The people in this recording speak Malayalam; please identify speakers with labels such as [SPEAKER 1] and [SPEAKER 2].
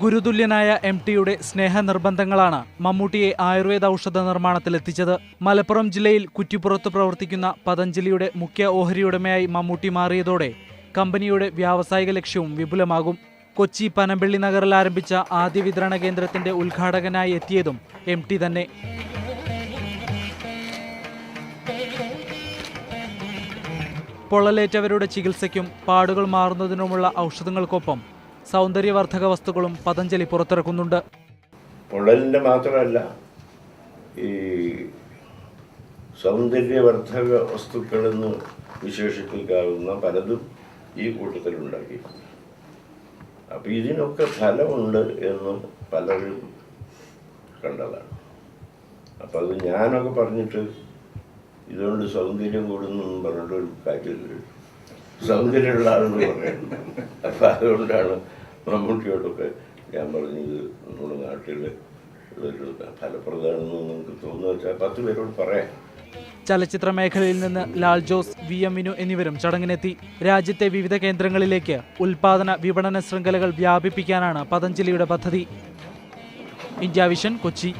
[SPEAKER 1] ഗുരുതുല്യനായ എം ടിയുടെ സ്നേഹനിർബന്ധങ്ങളാണ് മമ്മൂട്ടിയെ ആയുർവേദ ഔഷധ നിർമ്മാണത്തിലെത്തിച്ചത്. മലപ്പുറം ജില്ലയിൽ കുറ്റിപ്പുറത്ത് പ്രവർത്തിക്കുന്ന പതഞ്ജലിയുടെ മുഖ്യ ഓഹരിയുടമയായി മമ്മൂട്ടി മാറിയതോടെ കമ്പനിയുടെ വ്യാവസായിക ലക്ഷ്യവും വിപുലമാകും. കൊച്ചി പനമ്പള്ളി നഗറിൽ ആരംഭിച്ച ആദ്യ വിതരണ കേന്ദ്രത്തിന്റെ ഉദ്ഘാടകനായി എത്തിയതും എം ടി തന്നെ. പൊള്ളലേറ്റവരുടെ ചികിത്സയ്ക്കും പാടുകൾ മാറുന്നതിനുമുള്ള ഔഷധങ്ങൾക്കൊപ്പം സൗന്ദര്യവർദ്ധക വസ്തുക്കളും പതഞ്ജലി പുറത്തിറക്കുന്നുണ്ട്.
[SPEAKER 2] പൊള്ളലിന്റെ മാത്രമല്ല ഈ സൗന്ദര്യവർദ്ധക വസ്തുക്കളെന്ന് വിശേഷിപ്പിക്കാവുന്ന പലതും ഈ കൂട്ടത്തിലുണ്ടാക്കി. അപ്പം ഇതിനൊക്കെ ഫലമുണ്ട് എന്ന് പലരും കണ്ടതാണ്. അപ്പം അത് ഞാനൊക്കെ പറഞ്ഞിട്ട് ഇതുകൊണ്ട് സൗന്ദര്യം കൂടുന്നു പറഞ്ഞിട്ട് ഒരു കാര്യമില്ല. സൗന്ദര്യമുള്ള ആളെന്ന് പറയുന്നത് അപ്പം അതുകൊണ്ടാണ് മമ്മൂട്ടിയോടൊക്കെ ഞാൻ പറഞ്ഞത് നമ്മുടെ നാട്ടിൽ ഇതൊരു ഫലപ്രദമാണെന്ന് നിങ്ങൾക്ക് തോന്നുന്നു വെച്ചാൽ പത്ത് പേരോട് പറയാം.
[SPEAKER 1] ചലച്ചിത്ര മേഖലയിൽ നിന്ന് ലാൽ ജോസ് വി എം വിനു എന്നിവരും ചടങ്ങിനെത്തി. രാജ്യത്തെ വിവിധ കേന്ദ്രങ്ങളിലേക്ക് ഉൽപാദന വിപണന ശൃംഖലകൾ വ്യാപിപ്പിക്കാനാണ് പതഞ്ജലിയുടെ പദ്ധതി. India vision Kochi.